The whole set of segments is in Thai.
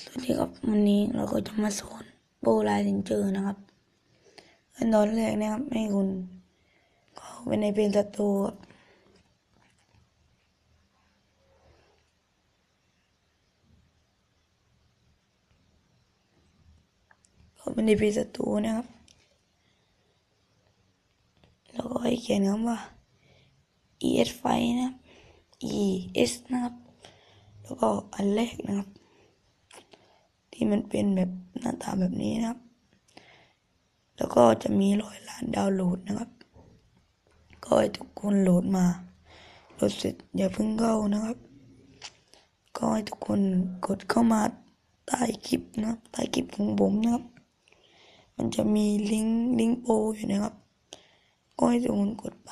สวัสดีครับวันนี้เราก็จะมาสอนโบลายสินเจอนะครับขั้นตอนแรกนะครับ ให้คุณเข้าไปในเพจสตูครับเข้าไปในเพจสตูนะครับ แล้วก็ให้เขียนคำว่า es ไฟนะครับ es นะครับ แล้วก็อันแรกนะครับ ที่มันเป็นแบบหน้าตาแบบนี้นะครับ แล้วก็จะมีร้อยล้านดาวน์โหลดนะครับ ก็ให้ทุกคนโหลดมาโหลดเสร็จอย่าเพิ่งเข้านะครับ ก็ให้ทุกคนกดเข้ามาใต้คลิปนะครับใต้คลิปของผมนะครับ มันจะมีลิงก์ลิงก์โปรอยู่นะครับ ก็ให้ทุกคนกดไป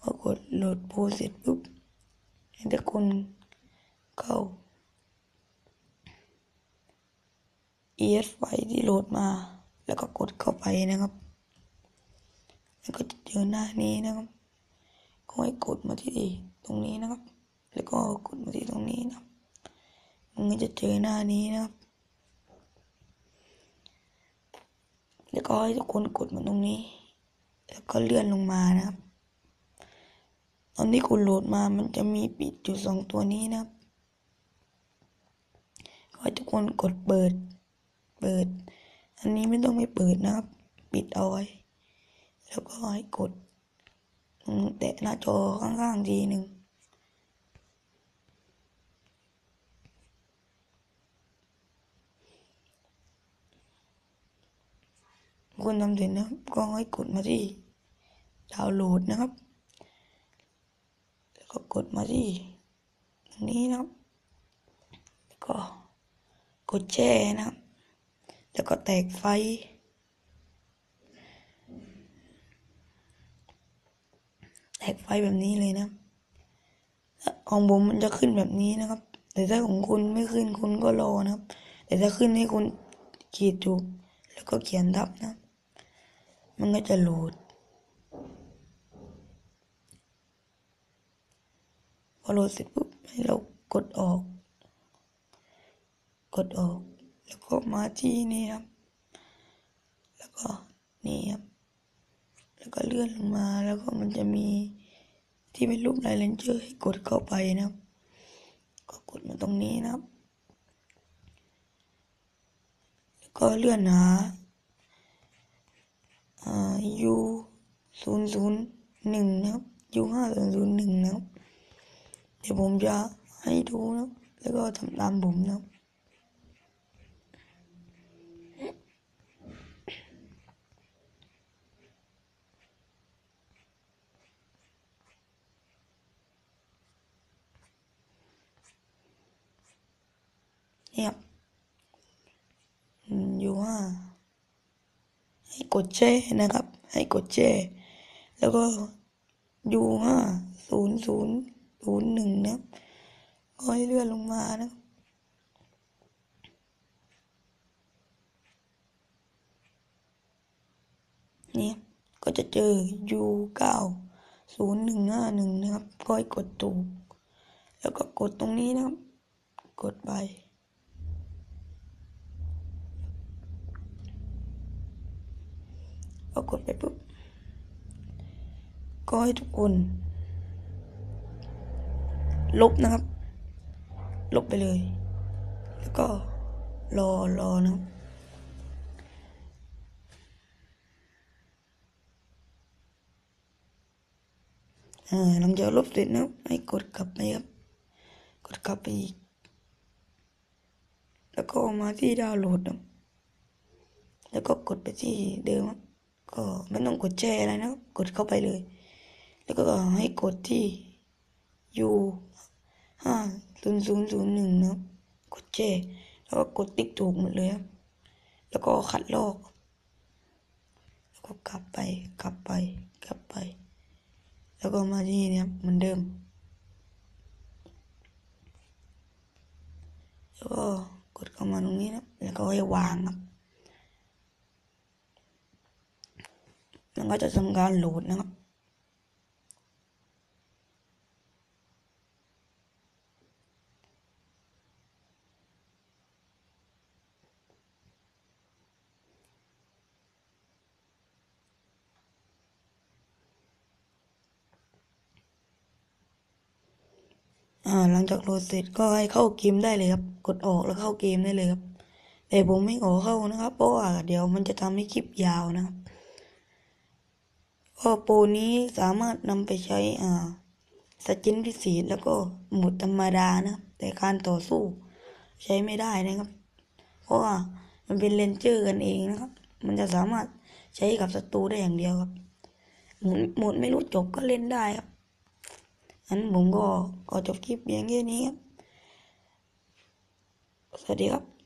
พอกดโหลดโปรเสร็จปุ๊บให้ทุกคนเข้า ES ไฟที่โหลดมา แล้วก็กดเข้าไปนะครับ แล้วก็จะเจอหน้านี้นะครับก็ให้กดมาที่ตรงนี้นะครับ แล้วก็กดมาที่ตรงนี้นะครับมันก็จะเจอหน้านี้นะครับ แล้วก็ให้ทุกคนกดมาตรงนี้ แล้วก็เลื่อนลงมานะครับ ตอนที่คุณโหลดมามันจะมีปิดอยู่สองตัวนี้นะครับก็ให้ทุกคนกดเปิด เปิด อันนี้ไม่ต้องไปเปิดนะครับ ปิดเอาไว้ แล้วก็ให้กดแตะหน้าจอข้างๆทีหนึ่งคุณทำเสร็จนะครับก็ให้กดมาที่ดาวน์โหลดนะครับ แล้วก็กดมาที่ตรงนี้นะครับ แล้วก็กดแช่นะครับ แล้วก็แตกไฟ แตกไฟแบบนี้เลยนะ ของผมมันจะขึ้นแบบนี้นะครับ แต่ถ้าของคุณไม่ขึ้นคุณก็รอนะครับ แต่ถ้าขึ้นให้คุณขีดถูกแล้วก็เขียนทับนะ มันก็จะโหลดพอโหลดเสร็จปุ๊บให้เรากดออก กดออก แล้วก็มาที่นี่ครับ แล้วก็นี่ครับ แล้วก็เลื่อนลงมา แล้วก็มันจะมีที่เป็นรูปลายเลนเจอร์ให้กดเข้าไปนะครับ ก็กดมาตรงนี้นะครับ แล้วก็เลื่อนหาอ่า U ศูนย์ศูนย์หนึ่งนะครับ U ห้าศูนย์ศูนย์หนึ่งนะครับ เดี๋ยวผมจะให้ดูนะ แล้วก็ทำตามผมนะครับ เนี่ยอยู่ว่าให้กดแช่นะครับ ให้กดแช่แล้วก็ยูห้าศูนย์ศูนย์ศูนย์หนึ่งนะครับก็ให้เลื่อนลงมานะครับเนี่ยก็จะเจอยูเก้าศูนย์หนึ่งห้าหนึ่งนะครับก็ให้กดถูก แล้วก็กดตรงนี้นะครับ กดไป พอกดไปปุ๊บ ก็ให้ทุกคน ลบนะครับ ลบไปเลย แล้วก็รอรอนะครับอ่าหลังจากลบเสร็จนะให้กดกลับไปครับ กดกลับไปอีก แล้วก็มาที่ดาวน์โหลดนะแล้วก็กดไปที่เดิมครับ ก็ไม่ต้องกดแช่อะไรนะกดเข้าไปเลย แล้วก็ให้กดที่ U ห้าศูนย์ศูนย์ศูนย์หนึ่งนะกดแช่แล้วก็กดติ๊กถูกหมดเลยครับแล้วก็ขัดลอก แล้วก็กลับไปกลับไปกลับไป แล้วก็มาที่นี่ครับเหมือนเดิม แล้วก็กดเข้ามาตรงนี้นะแล้วก็ให้วางครับ ก็จะทำการโหลดนะครับ หลังจากโหลดเสร็จก็ให้เข้าเกมได้เลยครับ กดออกแล้วเข้าเกมได้เลยครับแต่ผมไม่ขอเข้านะครับ เพราะว่าเดี๋ยวมันจะทำให้คลิปยาวนะครับ ก็โปรนี้สามารถนำไปใช้อ่าสกินพิเศษแล้วก็หมุดธรรมดานะแต่การต่อสู้ใช้ไม่ได้นะครับ เพราะว่ามันเป็นเลนเจอร์กันเองนะครับ มันจะสามารถใช้กับศัตรูได้อย่างเดียวครับ หมุนหมุนไม่รู้จบก็เล่นได้ครับงั้นผมก็ขอจบคลิปเพียงแค่นี้ครับ สวัสดีครับ